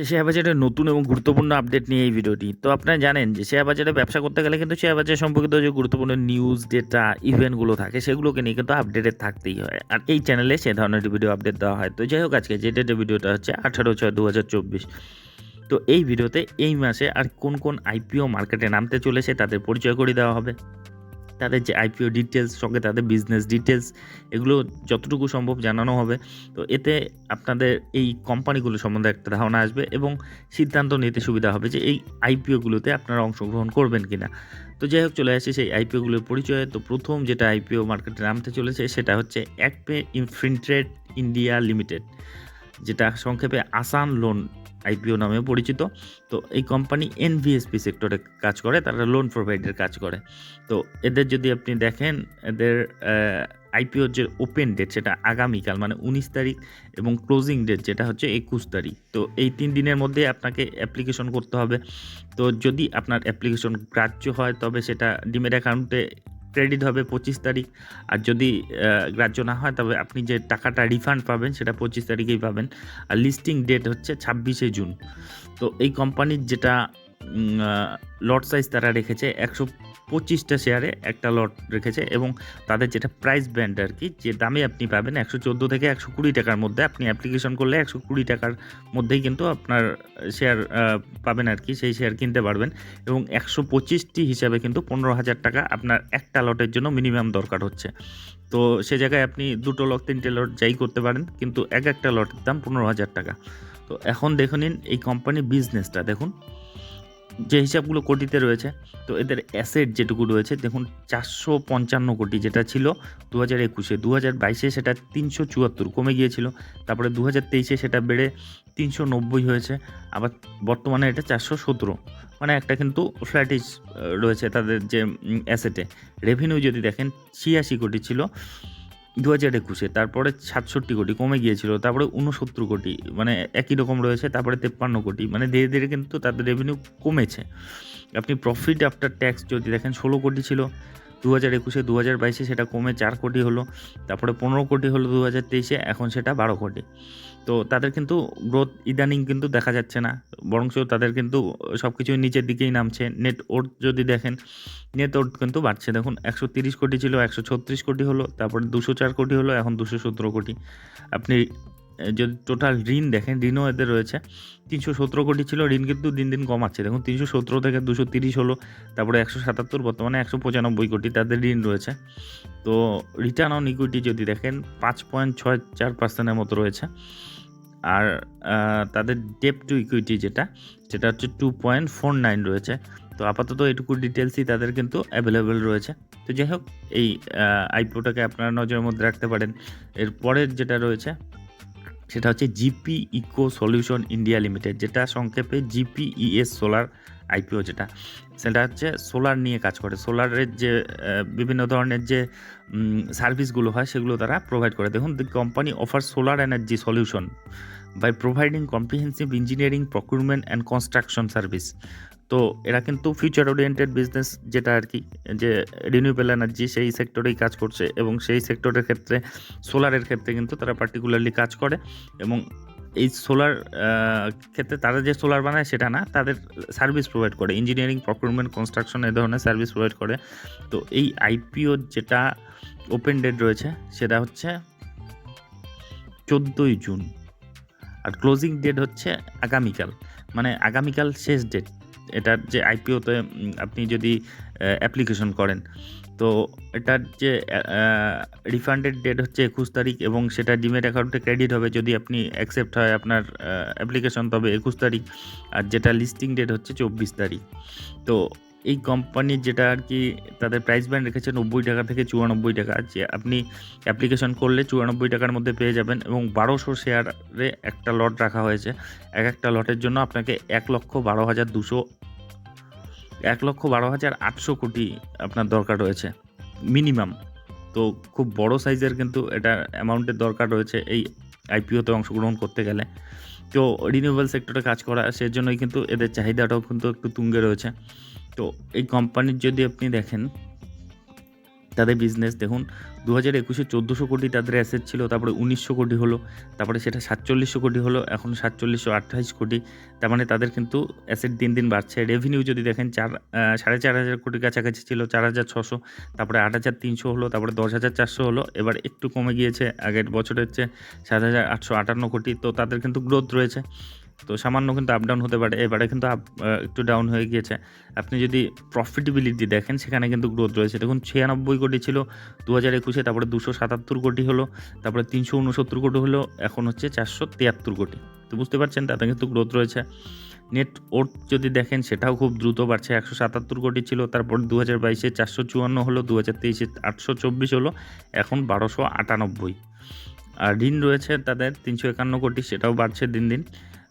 সে share বাজারের নতুন এবং গুরুত্বপূর্ণ আপডেট নিয়ে এই ভিডিওটি তো আপনারা জানেন যে শেয়ার বাজারে ব্যবসা করতে গেলে কিন্তু শেয়ার বাজার সম্পর্কিত যে গুরুত্বপূর্ণ নিউজ ডেটা ইভেন্টগুলো থাকে, সেগুলোকে নিয়ে কিন্তু আপডেটেড থাকতেই হয়। আর এই চ্যানেলে সে ধরনের ভিডিও আপডেট দেওয়া হয়। তো যাই হোক আজকে যে ডেটের ভিডিওটা হচ্ছে আঠারো ছয় দু হাজার চব্বিশ। তো এই ভিডিওতে এই মাসে আর কোন কোন আইপিও মার্কেটে নামতে চলেছে তাদের পরিচয় করে দেওয়া হবে। তাদের যে আইপিও ডিটেলস সঙ্গে তাদের বিজনেস ডিটেলস এগুলো যতটুকু সম্ভব জানানো হবে। তো এতে আপনাদের এই কোম্পানিগুলো সম্বন্ধে একটা ধারণা আসবে এবং সিদ্ধান্ত নিতে সুবিধা হবে যে এই আইপিওগুলোতে আপনারা অংশগ্রহণ করবেন কি না তো যাই হোক, চলে আসি সেই আইপিওগুলোর পরিচয়ে। তো প্রথম যেটা আইপিও মার্কেটে নামতে চলেছে, সেটা হচ্ছে একপে ইনফ্রিন্ট্রেড ইন্ডিয়া লিমিটেড যেটা সংক্ষেপে আসান লোন আইপিও নামে পরিচিত। তো এই কোম্পানি এনভিএসপি সেক্টরে কাজ করে, তারা লোন প্রোভাইডের কাজ করে। তো এদের যদি আপনি দেখেন, এদের আইপিওর যে ওপেন ডেট সেটা আগামীকাল মানে উনিশ তারিখ এবং ক্লোজিং ডেট যেটা হচ্ছে একুশ তারিখ। তো এই তিন দিনের মধ্যে আপনাকে অ্যাপ্লিকেশন করতে হবে। তো যদি আপনার অ্যাপ্লিকেশন গ্রাহ্য হয়, তবে সেটা ডিমের অ্যাকাউন্টে ক্রেডিট হবে পঁচিশ তারিখ। আর যদি গ্রাহ্য না হয়, তবে আপনি যে টাকাটা রিফান্ড পাবেন, সেটা পঁচিশ তারিখেই পাবেন। আর লিস্টিং ডেট হচ্ছে ছাব্বিশে জুন। তো এই কোম্পানির যেটা লট সাইজ তারা রেখেছে, একশো পঁচিশটা শেয়ারে একটা লট রেখেছে এবং তাদের যেটা প্রাইস ব্যান্ড আর কি যে দামে আপনি পাবেন একশো চোদ্দ থেকে একশো কুড়ি টাকার মধ্যে। আপনি অ্যাপ্লিকেশন করলে একশো কুড়ি টাকার মধ্যেই কিন্তু আপনার শেয়ার পাবেন আর কি সেই শেয়ার কিনতে পারবেন। এবং একশো পঁচিশটি হিসাবে কিন্তু পনেরো হাজার টাকা আপনার একটা লটের জন্য মিনিমাম দরকার হচ্ছে। তো সে জায়গায় আপনি দুটো লট তিনটে লট যাই করতে পারেন, কিন্তু এক একটা লটের দাম পনেরো হাজার টাকা। তো এখন দেখে নিন এই কোম্পানির বিজনেসটা দেখুন যে হিসাবগুলো কোটিতে রয়েছে, তো এদের অ্যাসেট যেটুকু রয়েছে, দেখুন চারশো পঞ্চান্ন কোটি যেটা ছিল দু হাজার একুশে দু হাজার বাইশে সেটা তিনশো চুয়াত্তর, কমে গিয়েছিল। তারপরে দু হাজার তেইশে সেটা বেড়ে তিনশো নব্বই হয়েছে, আবার বর্তমানে এটা চারশো সতেরো। মানে একটা কিন্তু ফ্ল্যাটিস রয়েছে তাদের যে অ্যাসেটে রেভিনিউ যদি দেখেন ছিয়াশি কোটি ছিল দু হাজার একুশে, তারপরে সাতষট্টি কোটি কমে গিয়েছিল, তারপরে উনসত্তর কোটি মানে একই রকম রয়েছে, তারপরে তেপ্পান্ন কোটি মানে ধীরে ধীরে কিন্তু তাদের রেভিনিউ কমেছে। আপনি প্রফিট আফটার ট্যাক্স যদি দেখেন, ষোলো কোটি ছিল দু হাজার একুশে দু হাজার বাইশে সেটা কমে চার কোটি হলো, তারপরে পনেরো কোটি হলো দু হাজার তেইশে, এখন সেটা বারো কোটি। তো তাদের কিন্তু গ্রোথ ইদানিং কিন্তু দেখা যাচ্ছে না, বরঞ্চ তাদের কিন্তু সব কিছুই নিচের দিকেই নামছে। নেট ওর যদি দেখেন নেট ওর কিন্তু বাড়ছে। দেখুন, একশো তিরিশ কোটি ছিল, একশো ছত্রিশ কোটি হলো, তারপরে দুশো চার কোটি হলো, এখন দুশো সতেরো কোটি। আপনি যদি টোটাল ঋণ দেখেন, ঋণও এদের রয়েছে। তিনশো সতেরো কোটি ছিল, ঋণ কিন্তু দিন দিন কমাচ্ছে। দেখুন, তিনশো সতেরো থেকে দুশো তিরিশ হলো, তারপরে একশো সাতাত্তর, বর্তমানে একশো পঁচানব্বই কোটি তাদের ঋণ রয়েছে। তো রিটার্ন অন ইকুইটি যদি দেখেন, পাঁচ পয়েন্ট ছয় চার পার্সেন্টের মতো রয়েছে। আর তাদের ডেপ টু ইকুইটি যেটা, সেটা হচ্ছে টু পয়েন্ট ফোর নাইন রয়েছে। তো আপাতত এটুকু ডিটেলসই তাদের কিন্তু অ্যাভেলেবেল রয়েছে। তো যাই হোক, এই আইপিওটাকে আপনারা নজরের মধ্যে রাখতে পারেন। এর পরের যেটা রয়েছে সেটা হচ্ছে GP eco solution India limited যেটা সংক্ষেপে জিপিইএস সোলার আইপিও যেটা। সেটা হচ্ছে সোলার নিয়ে কাজ করে। সোলারের যে বিভিন্ন ধরনের যে সার্ভিসগুলো হয়, সেগুলো তারা প্রোভাইড করে। দেখুন the company offer solar energy solution by providing comprehensive engineering procurement and construction service তো এরা কিন্তু ফিউচার ওরিয়েন্টেড বিজনেস যেটা আর কি, যে রিনিউয়েবল এনার্জি সেই সেক্টরেই কাজ করছে এবং সেই সেক্টরের ক্ষেত্রে সোলারের ক্ষেত্রে কিন্তু তারা পার্টিকুলারলি কাজ করে এবং এই সোলার ক্ষেত্রে তারা যে সোলার বানায় সেটা না, তাদের সার্ভিস প্রোভাইড করে। ইঞ্জিনিয়ারিং প্রকিউরমেন্ট কনস্ট্রাকশন এ ধরনের সার্ভিস প্রোভাইড করে। তো এই আইপিও যেটা ওপেন ডেট রয়েছে সেটা হচ্ছে চোদ্দোই জুন। আর ক্লোজিং ডেট হচ্ছে আগামীকাল। মানে আগামীকাল শেষ ডেট এটার যে আইপিওতে আপনি যদি অ্যাপ্লিকেশন করেন, তো এটার যে রিফান্ডের ডেট হচ্ছে একুশ তারিখ এবং সেটা ডিমেট অ্যাকাউন্টে ক্রেডিট হবে যদি আপনি অ্যাকসেপ্ট হয় আপনার অ্যাপ্লিকেশন তবে একুশ তারিখ। আর যেটা লিস্টিং ডেট হচ্ছে চব্বিশ তারিখ। তো এই কোম্পানির যেটা আর কি তাদের প্রাইস ব্যান্ড রেখেছে নব্বই টাকা থেকে চুরানব্বই টাকা। যে আপনি অ্যাপ্লিকেশন করলে চুরানব্বই টাকার মধ্যে পেয়ে যাবেন এবং বারোশো শেয়ারে একটা লট রাখা হয়েছে। এক একটা লটের জন্য আপনাকে এক লক্ষ বারো হাজার দুশো, এক লক্ষ বারো হাজার আটশো কোটি আপনার দরকার রয়েছে মিনিমাম তো খুব বড় সাইজের কিন্তু এটা অ্যামাউন্টের দরকার রয়েছে এই আইপিওতে অংশগ্রহণ করতে গেলে। তো রিনিউয়েবল সেক্টরে কাজ করা, সেজন্যই কিন্তু এদের চাহিদাটাও কিন্তু একটু তুঙ্গে রয়েছে। তো এই কোম্পানির যদি আপনি দেখেন, তাদের বিজনেস দেখুন দু হাজার একুশে চোদ্দোশো কোটি তাদের অ্যাসেট ছিল, তারপরে উনিশশো কোটি হলো, তারপরে সেটা সাতচল্লিশশো কোটি হলো, এখন সাতচল্লিশশো আঠাইশ কোটি, তার মানে তাদের কিন্তু অ্যাসেট দিন দিন বাড়ছে। রেভিনিউ যদি দেখেন, চার সাড়ে চার হাজার কোটির কাছাকাছি ছিল, চার হাজার ছশো, তারপরে আট হাজার তিনশো হলো, তারপরে দশ হাজার চারশো হলো, এবার একটু কমে গিয়েছে, আগের বছরের চেয়ে সাত হাজার আটশো আটান্ন কোটি, তো তাদের কিন্তু গ্রোথ রয়েছে। তো সামান্য কিন্তু আপ ডাউন হতে পারে। এবারে কিন্তু আপ একটু ডাউন হয়ে গিয়েছে। আপনি যদি প্রফিটেবিলিটি দেখেন, সেখানে কিন্তু গ্রোথ রয়েছে। দেখুন, ছিয়ানব্বই কোটি ছিল দু হাজার একুশে, তারপরে দুশো সাতাত্তর কোটি হলো, তারপরে তিনশো উনসত্তর কোটি হলো, এখন হচ্ছে চারশো তিয়াত্তর কোটি। তো বুঝতে পারছেন, তাতে কিন্তু গ্রোথ রয়েছে। নেট ওট যদি দেখেন, সেটাও খুব দ্রুত বাড়ছে। একশো সাতাত্তর কোটি ছিল, তারপর দু হাজার বাইশে চারশো চুয়ান্ন হলো দু হাজার তেইশে আটশো চব্বিশ হলো, এখন বারোশো আটানব্বই। আর ঋণ রয়েছে তাদের তিনশো একান্ন কোটি, সেটাও বাড়ছে দিন দিন।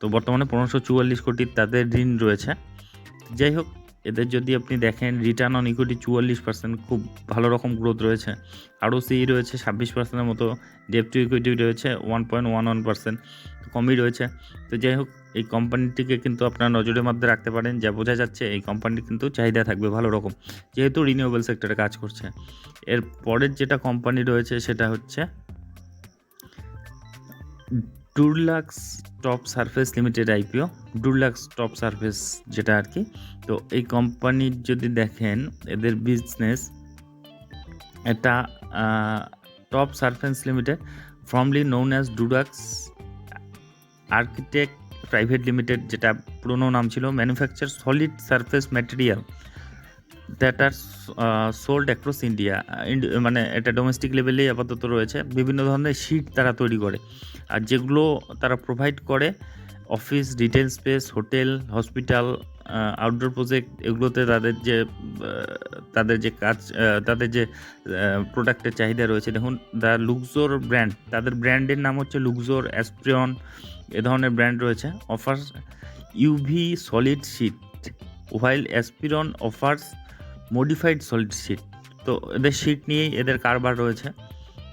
তো বর্তমানে পনেরোশো চুয়াল্লিশ কোটি তাদের ঋণ রয়েছে। যাই হোক, এদের যদি আপনি দেখেন রিটার্ন অন ইকুইটি চুয়াল্লিশ পার্সেন্ট খুব ভালো রকম গ্রোথ রয়েছে। আরও সি রয়েছে ছাব্বিশ পার্সেন্টের মতো ডেপ টু ইকুইটি রয়েছে one point one one percent কমই রয়েছে। তো যাই হোক, এই কোম্পানিটিকে কিন্তু আপনার নজরের মধ্যে রাখতে পারেন, যা বোঝা যাচ্ছে এই কোম্পানির কিন্তু চাহিদা থাকবে ভালো রকম, যেহেতু রিনিউয়েবল সেক্টরে কাজ করছে। এর পরের যেটা কোম্পানি রয়েছে, সেটা হচ্ছে Durlax top surface limited IPO Durlax top surface যেটা আর কি। তো এই কোম্পানির যদি দেখেন, এদের বিজনেস এটা top surface limited formerly known as Durlax architect private limited যেটা পুরনো নাম ছিল manufacture solid surface material that are sold across India মানে এটা ডোমেস্টিক লেভেলেই আপাতত রয়েছে। বিভিন্ন ধরনের শিট তারা তৈরি করে। আর যেগুলো তারা প্রোভাইড করে office retail space hotel hospital outdoor project এগুলোতে তাদের যে তাদের যে কাজ তাদের যে প্রোডাক্টের চাহিদা রয়েছে। দেখুন দ্য লুকজোর ব্র্যান্ড তাদের ব্র্যান্ডের নাম হচ্ছে লুকজোর অ্যাসপ্রিয়ন এ ধরনের ব্র্যান্ড রয়েছে। Offer UV solid sheet while Aspiron offers modified solid sheet তো এদের শিট নিয়েই এদের কারবার রয়েছে।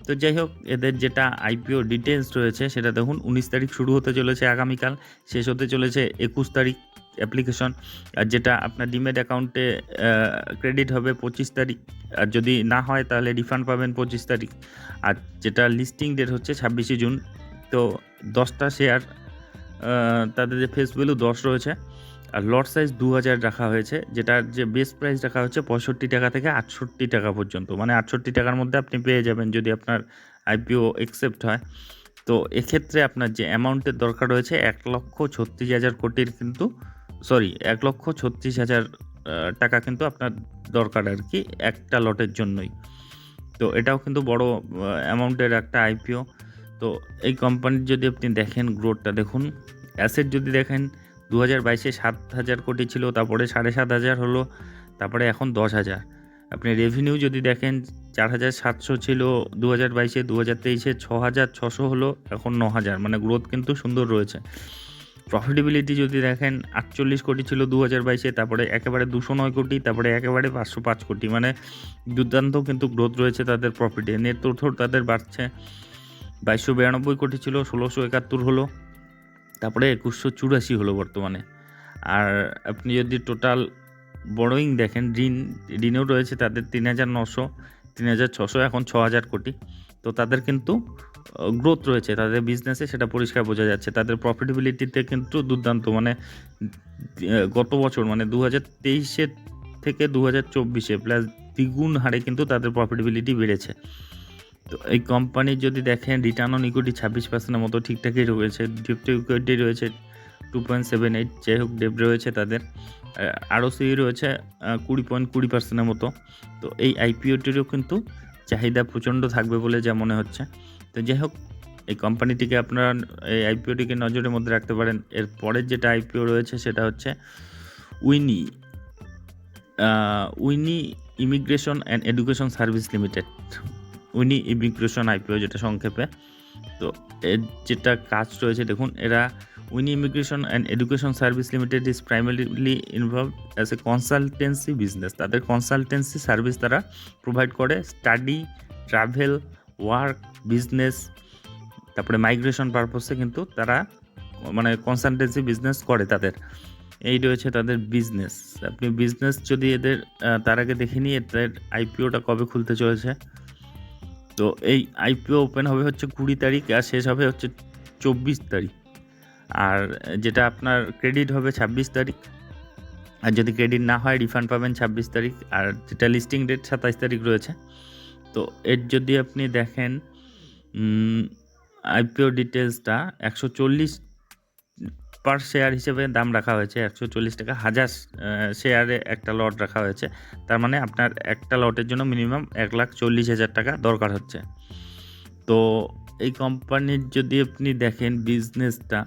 তো যাই হোক, এদের যেটা আইপিও ডিটেলস রয়েছে, সেটা দেখুন, উনিশ তারিখ শুরু হতে চলেছে আগামীকাল, শেষ হতে চলেছে একুশ তারিখ অ্যাপ্লিকেশন আর যেটা আপনার ডিমেট অ্যাকাউন্টে ক্রেডিট হবে পঁচিশ তারিখ। আর যদি না হয়, তাহলে রিফান্ড পাবেন পঁচিশ তারিখ। আর যেটা লিস্টিং ডেট হচ্ছে ছাব্বিশে জুন। তো দশটা শেয়ার তাদের যে ফেস ভ্যালু দশ রয়েছে। আর লট সাইজ দু হাজার রাখা হয়েছে, যেটার যে বেস্ট প্রাইস রাখা হচ্ছে পঁয়ষট্টি টাকা থেকে আটষট্টি টাকা পর্যন্ত। মানে আটষট্টি টাকার মধ্যে আপনি পেয়ে যাবেন যদি আপনার আইপিও একসেপ্ট হয়। তো এক্ষেত্রে আপনার যে অ্যামাউন্টের দরকার রয়েছে এক লক্ষ ছত্রিশ হাজার কোটির কিন্তু সরি এক লক্ষ ছত্রিশ হাজার টাকা কিন্তু আপনার দরকার আর কি একটা লটের জন্যই। তো এটাও কিন্তু বড় অ্যামাউন্টের একটা আইপিও তো এই কোম্পানির যদি আপনি দেখেন গ্রোথটা দেখুন অ্যাসেট যদি দেখেন দু হাজার বাইশে সাত হাজার কোটি ছিল, তারপরে সাড়ে সাত হাজার হলো, তারপরে এখন দশ হাজার আপনি রেভিনিউ যদি দেখেন চার হাজার সাতশো ছিল দু হাজার বাইশে দু হাজার তেইশে ছ হাজার ছশো হলো, এখন ন হাজার মানে গ্রোথ কিন্তু সুন্দর রয়েছে। প্রফিটেবিলিটি যদি দেখেন, আটচল্লিশ কোটি ছিল দু হাজার বাইশে, তারপরে একেবারে দুশো নয় কোটি, তারপরে একেবারে পাঁচশো পাঁচ কোটি মানে দুর্দান্ত কিন্তু গ্রোথ রয়েছে তাদের প্রফিটে নেট তাদের বাড়ছে, বাইশশো বিরানব্বই কোটি ছিল, ষোলোশো একাত্তর হলো। তারপরে একুশশো চুরাশি হলো বর্তমানে। আর আপনি যদি টোটাল বড়োইং দেখেন, ঋণ, ঋণেও রয়েছে তাদের তিন হাজার নশো, তিন হাজার ছশো, এখন ছ হাজার কোটি। তো তাদের কিন্তু গ্রোথ রয়েছে, তাদের বিজনেসে সেটা পরিষ্কার বোঝা যাচ্ছে। তাদের প্রফিটেবিলিটিতে কিন্তু দুর্দান্ত মানে গত বছর মানে দু হাজার তেইশে থেকে দু হাজার চব্বিশে প্লাস দ্বিগুণ হারে কিন্তু তাদের প্রফিটেবিলিটি বেড়েছে। তো এই কোম্পানির যদি দেখেন রিটার্ন অন ইকুইটি ছাব্বিশ পার্সেন্টের মতো ঠিকঠাকই রয়েছে ডিপ্ট ইকুইটি রয়েছে টু পয়েন্ট সেভেন এইট যাই হোক ডেপ রয়েছে তাদের। আরও সি রয়েছে কুড়ি পয়েন্ট কুড়ি পার্সেন্টের মতো। তো এই আইপিওটিরও কিন্তু চাহিদা প্রচণ্ড থাকবে বলে যা মনে হচ্ছে। তো যাই হোক, এই কোম্পানিটিকে আপনারা, এই আইপিওটিকে নজরের মধ্যে রাখতে পারেন। এর পরের যেটা আইপিও রয়েছে, সেটা হচ্ছে Winny Winny immigration and education service limited. Winny immigration IPO যেটা সংক্ষেপে, তো এর যেটা কাজ রয়েছে, দেখুন, এরা Winny immigration and education service limited is primarily involve as a consultancy business. তাদের কনসালটেন্সি সার্ভিস তারা প্রোভাইড করে, স্টাডি, ট্রাভেল, ওয়ার্ক, বিজনেস, তারপরে মাইগ্রেশন পারপসে কিন্তু তারা মানে কনসালটেন্সি বিজনেস করে তাদের। এই রয়েছে তাদের বিজনেস। আপনি বিজনেস যদি এদের তার আগে দেখে নিই, এদের আইপিওটা কবে খুলতে চলেছে? তো এই আইপিও ওপেন হবে হচ্ছে কুড়ি তারিখ আর শেষ হবে হচ্ছে চব্বিশ তারিখ। আর যেটা আপনার ক্রেডিট হবে ছাব্বিশ তারিখ। আর যদি ক্রেডিট না হয় রিফান্ড পাবেন ছাব্বিশ তারিখ। আর যেটা লিস্টিং ডেট সাতাইশ তারিখ রয়েছে। তো এর যদি আপনি দেখেন আইপিও ডিটেলসটা একশো চল্লিশ পার শেয়ার হিসেবে দাম রাখা হয়েছে একশো চল্লিশ টাকা। হাজার শেয়ারে একটা লট রাখা হয়েছে। তার মানে আপনার একটা লটের জন্য মিনিমাম এক লাখ চল্লিশ হাজার টাকা দরকার হচ্ছে। তো এই কোম্পানির যদি আপনি দেখেন বিজনেসটা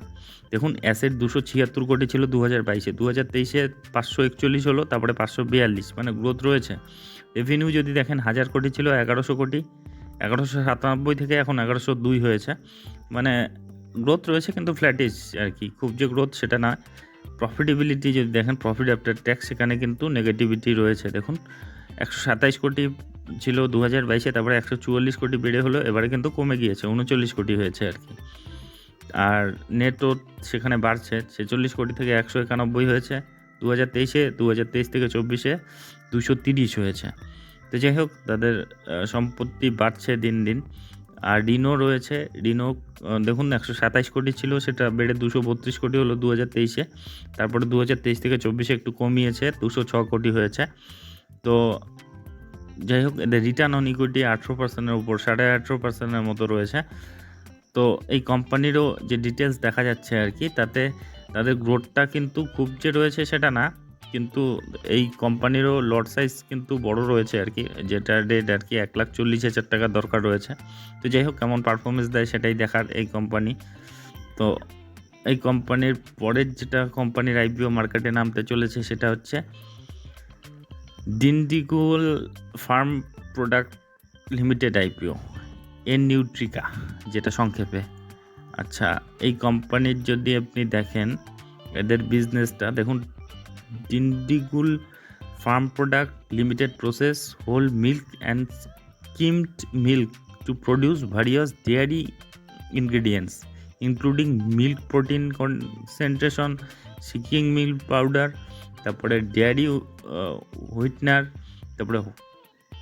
দেখুন অ্যাসেট দুশো ছিয়াত্তর কোটি ছিল দু হাজার বাইশে। দু হাজার তেইশে পাঁচশো একচল্লিশ হলো, তারপরে পাঁচশো বিয়াল্লিশ মানে গ্রোথ রয়েছে। রেভিনিউ যদি দেখেন হাজার কোটি ছিল এগারোশো কোটি, এগারোশো সাতানব্বই থেকে এখন এগারোশো দুই হয়েছে। মানে গ্রোথ রয়েছে কিন্তু ফ্ল্যাটিশ আর কি। খুব যে গ্রোথ সেটা না। প্রফিটেবিলিটি যদি দেখেন প্রফিট আফটার ট্যাক্স সেখানে কিন্তু নেগেটিভিটি রয়েছে। দেখুন, একশো সাতাইশ কোটি ছিল দু হাজার বাইশে, তারপরে একশো চুয়াল্লিশ কোটি বেড়ে হলো, এবারে কিন্তু কমে গিয়েছে, উনচল্লিশ কোটি হয়েছে আর কি। আর নেটও সেখানে বাড়ছে, ছেচল্লিশ কোটি থেকে একশো একানব্বই হয়েছে দু হাজার তেইশে দু হাজার তেইশ থেকে চব্বিশে দুশো তিরিশ হয়েছে। তো যাই হোক, তাদের সম্পত্তি বাড়ছে দিন দিন। আর ঋণও রয়েছে আহ, দেখুন একশো সাতাইশ কোটি ছিল সেটা বেড়ে দুশো বত্রিশ কোটি হলো দু হাজার তেইশে। তারপরে দু হাজার তেইশ থেকে চব্বিশে একটু কমিয়েছে দুশো ছ কোটি হয়েছে। তো যাই হোক এদের রিটার্ন অন ইকুইটি আঠেরো পার্সেন্টের উপর সাড়ে আঠেরো পার্সেন্টের মতো রয়েছে। তো এই কোম্পানিরও যে ডিটেলস দেখা যাচ্ছে আর কি তাতে তাদের গ্রোথটা কিন্তু খুব যে রয়েছে সেটা না কিন্তু এই কোম্পানিরও লট সাইজ কিন্তু বড় রয়েছে আর কি। যেটা রেট আর কি এক লাখ চল্লিশ হাজার টাকা দরকার রয়েছে। তো যাই হোক, কেমন পারফরমেন্স দেয় সেটাই দেখার এই কোম্পানি তো এই কোম্পানির পরের যেটা কোম্পানির আইপিও মার্কেটে নামতে চলেছে সেটা হচ্ছে Dindigul farm product limited IPO N Nutrica যেটা সংক্ষেপে। আচ্ছা এই কোম্পানির যদি আপনি দেখেন, এদের বিজনেসটা দেখুন Dindigul farm product limited process whole milk and skimmed milk to produce various dairy ingredients including milk protein concentration skimming milk powder তারপরে ডেয়ারি হুইটনার তারপরে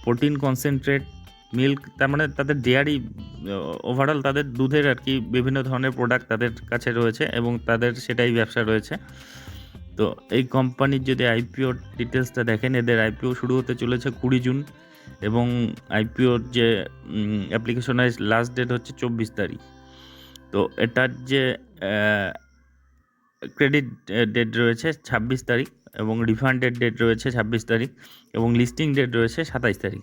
প্রোটিন কনসেন্ট্রেট মিল্ক তার মানে তাদের ডেয়ারি ওভারঅল তাদের দুধের আর কি বিভিন্ন ধরনের প্রোডাক্ট তাদের কাছে রয়েছে এবং তাদের সেটাই ব্যবসা রয়েছে। তো এই কোম্পানির যদি আইপিও ডিটেলসটা দেখেন, এদের আইপিও শুরু হতে চলেছে কুড়ি জুন এবং আইপিওর যে অ্যাপ্লিকেশনের লাস্ট ডেট হচ্ছে চব্বিশ তারিখ। তো এটার যে ক্রেডিট ডেট রয়েছে ছাব্বিশ তারিখ এবং রিফান্ডের ডেট রয়েছে ছাব্বিশ তারিখ এবং লিস্টিং ডেট রয়েছে সাতাইশ তারিখ।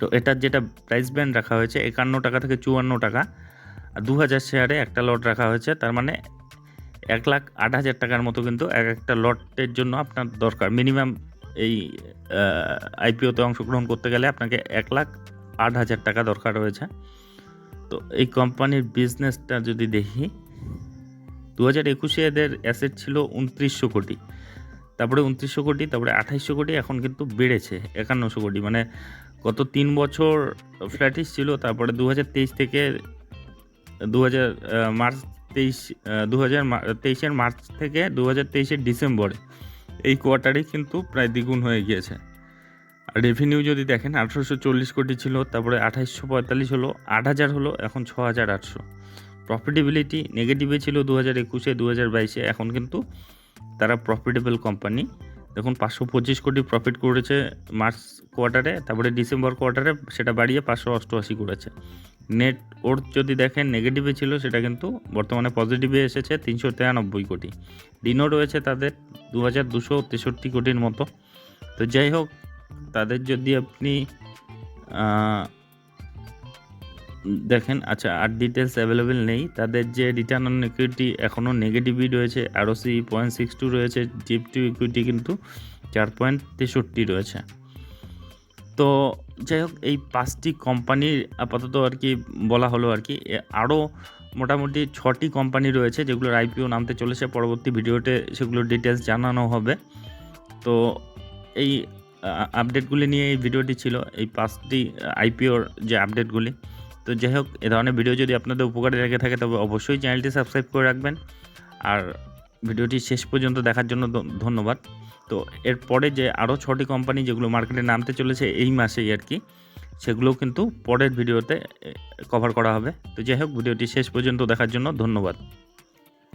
তো এটার যেটা প্রাইস ব্যান্ড রাখা হয়েছে একান্ন টাকা থেকে চুয়ান্ন টাকা, আর দু হাজার শেয়ারে একটা লট রাখা হয়েছে, তার মানে এক লাখ আট হাজার টাকার মতো কিন্তু এক একটা লটের জন্য আপনার দরকার। মিনিমাম এই আইপিওতে অংশগ্রহণ করতে গেলে আপনাকে এক লাখ আট হাজার টাকা দরকার রয়েছে। তো এই কোম্পানির বিজনেসটা যদি দেখি দু হাজার একুশে এদের অ্যাসেট ছিল উনত্রিশশো কোটি। তারপরে উনত্রিশশো কোটি, তারপরে আঠাইশশো কোটি, এখন কিন্তু বেড়েছে একান্নশো কোটি। মানে গত তিন বছর ফ্ল্যাটিস ছিল, তারপরে দু হাজার তেইশ থেকে দু হাজার মার্চ তেইশ দু হাজার তেইশের মার্চ থেকে দু হাজার তেইশের ডিসেম্বরে এই কোয়ার্টারে কিন্তু প্রায় দ্বিগুণ হয়ে গিয়েছে। আর রেভিনিউ যদি দেখেন, আঠারোশো চল্লিশ কোটি ছিল, তারপরে আঠাইশশো পঁয়তাল্লিশ হলো আট হাজার হলো, এখন ছ হাজার আটশো প্রফিটেবিলিটি নেগেটিভে ছিল দু হাজার একুশে দু হাজার বাইশে, এখন কিন্তু তারা প্রফিটেবল কোম্পানি দেখুন, পাঁচশো পঁচিশ কোটি প্রফিট করেছে মার্চ কোয়ার্টারে, তারপরে ডিসেম্বর কোয়ার্টারে সেটা বাড়িয়ে পাঁচশো অষ্টআশি করেছে। নেট ওর যদি দেখেন নেগেটিভে ছিল, সেটা কিন্তু বর্তমানে পজিটিভে এসেছে তিনশো তিরানব্বই কোটি। ঋণও রয়েছে তাদের দু হাজার দুশো তেষট্টি কোটির মতো। তো যাই হোক, তাদের যদি আপনি দেখেন আচ্ছা আর ডিটেলস অ্যাভেলেবেল নেই। তাদের যে রিটার্ন অন ইকুইটি এখনও নেগেটিভই রয়েছে আরও সি পয়েন্ট সিক্স টু রয়েছে জিপ টু ইকুইটি কিন্তু চার পয়েন্ট তেষট্টি রয়েছে। তো যাই হোক, এই পাঁচটি কোম্পানির আপাতত আর কি বলা হলো আর কি। আরও মোটামুটি ছটি কোম্পানি রয়েছে যেগুলোর আইপিও নামতে চলেছে। পরবর্তী ভিডিওতে সেগুলোর ডিটেলস জানানো হবে। তো এই আপডেটগুলি নিয়ে এই ভিডিওটি ছিল, এই পাঁচটি আইপিওর যে আপডেটগুলি তো যাই হোক, এ ধরনের ভিডিও যদি আপনাদের উপকারে লেগে থাকে, তবে অবশ্যই চ্যানেলটি সাবস্ক্রাইব করে রাখবেন। আর ভিডিওটি শেষ পর্যন্ত দেখার জন্য ধন্যবাদ। তো এরপরে যে আরও ছটি কোম্পানি যেগুলো মার্কেটে নামতে চলেছে এই মাসেই আর কি সেগুলোও কিন্তু পরের ভিডিওতে কভার করা হবে। তো যাই হোক ভিডিওটি শেষ পর্যন্ত দেখার জন্য ধন্যবাদ।